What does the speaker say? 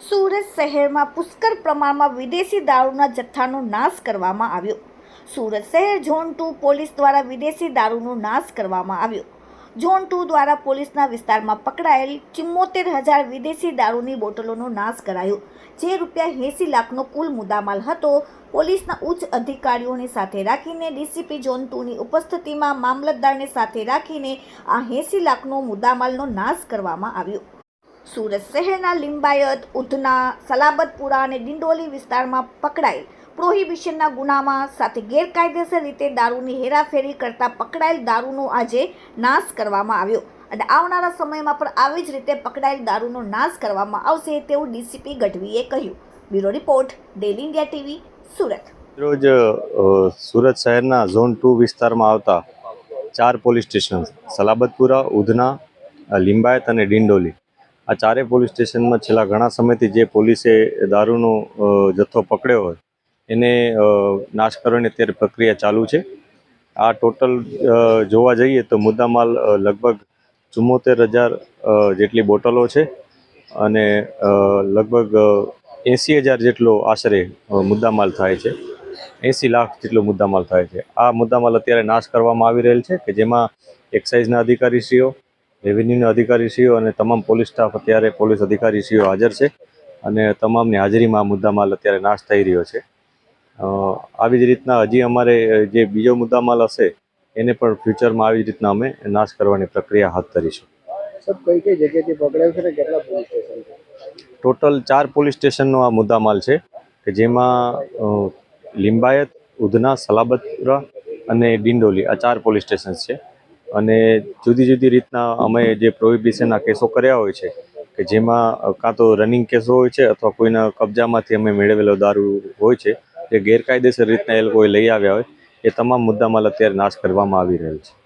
સુરત શહેરમાં પુષ્કળ પ્રમાણમાં વિદેશી દારૂના જથ્થાનો નાશ કરવામાં આવ્યો. સુરત શહેર ઝોન ટુ પોલીસ દ્વારા વિદેશી દારૂનો નાશ કરવામાં આવ્યો. ઝોન ટુ દ્વારા પોલીસના વિસ્તારમાં પકડાયેલ ચુમ્મોતેર હજાર વિદેશી દારૂની બોટલોનો નાશ કરાયો. જે રૂપિયા એંસી લાખનો કુલ મુદ્દામાલ હતો, પોલીસના ઉચ્ચ અધિકારીઓને સાથે રાખીને ડીસીપી ઝોન ટુની ઉપસ્થિતિમાં મામલતદારને સાથે રાખીને આ એંસી લાખનો મુદ્દામાલનો નાશ કરવામાં આવ્યો. સુરત શહેરના લિંબાયત, ઉધના, સલાબતપુરા અને ડિંડોલી વિસ્તારમાં પકડાયેલ પ્રોહિબિશનના ગુનામાં સાથે ગેરકાયદેસર રીતે દારૂની હેરાફેરી કરતા પકડાયેલ દારૂનો આજે નાશ કરવામાં આવ્યો. અને આવનારા સમયમાં પણ આવી જ રીતે પકડાયેલ દારૂનો નાશ કરવામાં આવશે તેવું ડીસીપી ગઢવીએ કહ્યું. Bureau report daily India TV, Surat. રોજ સુરત શહેરના ઝોન ટુ વિસ્તારમાં આવતા ચાર પોલીસ સ્ટેશન, સલાબતપુરા, ઉધના લિંબાયત અને ડિંડોલી. આ ચારે પોલીસ સ્ટેશનમાં છેલ્લા ઘણા સમયથી જે પોલીસે દારૂનો જથ્થો પકડ્યો હોય એને નાશ કરવાની અત્યારે પ્રક્રિયા ચાલુ છે. આ ટોટલ જોવા જઈએ તો મુદ્દામાલ લગભગ ચુમ્મોતેર હજાર જેટલી બોટલો છે અને લગભગ એંસી હજાર જેટલો આશરે મુદ્દામાલ થાય છે. એંસી લાખ જેટલો મુદ્દામાલ થાય છે. આ મુદ્દામાલ અત્યારે નાશ કરવામાં આવી રહેલ છે કે જેમાં એક્સાઇઝના અધિકારીશ્રીઓ, રેવન્યુના અધિકારીશ્રીઓ અને તમામ પોલીસ સ્ટાફ અત્યારે પોલીસ અધિકારીશ્રીઓ હાજર છે અને તમામની હાજરીમાં આ મુદ્દામાલ અત્યારે નાશ થઈ રહ્યો છે. આવી જ રીતના હજી અમારે જે બીજો મુદ્દામાલ હશે એને પણ ફ્યુચરમાં આવી જ રીતના અમે નાશ કરવાની પ્રક્રિયા હાથ ધરીશું. ટોટલ ચાર પોલીસ સ્ટેશનનો આ મુદ્દામાલ છે કે જેમાં લિંબાયત ઉધના સલાબતપુરા અને ડિંડોલી આ ચાર પોલીસ સ્ટેશન છે. અને જુદી જુદી રીતના અમે જે પ્રોહિબિશનના કેસો કર્યા હોય છે કે જેમાં કાં તો રનિંગ કેસો હોય છે અથવા કોઈના કબજામાંથી અમે મેળવેલો દારૂ હોય છે જે ગેરકાયદેસર રીતના એ લોકોએ લઈ આવ્યા હોય, એ તમામ મુદ્દામાલ અત્યારે નાશ કરવામાં આવી રહેલ છે.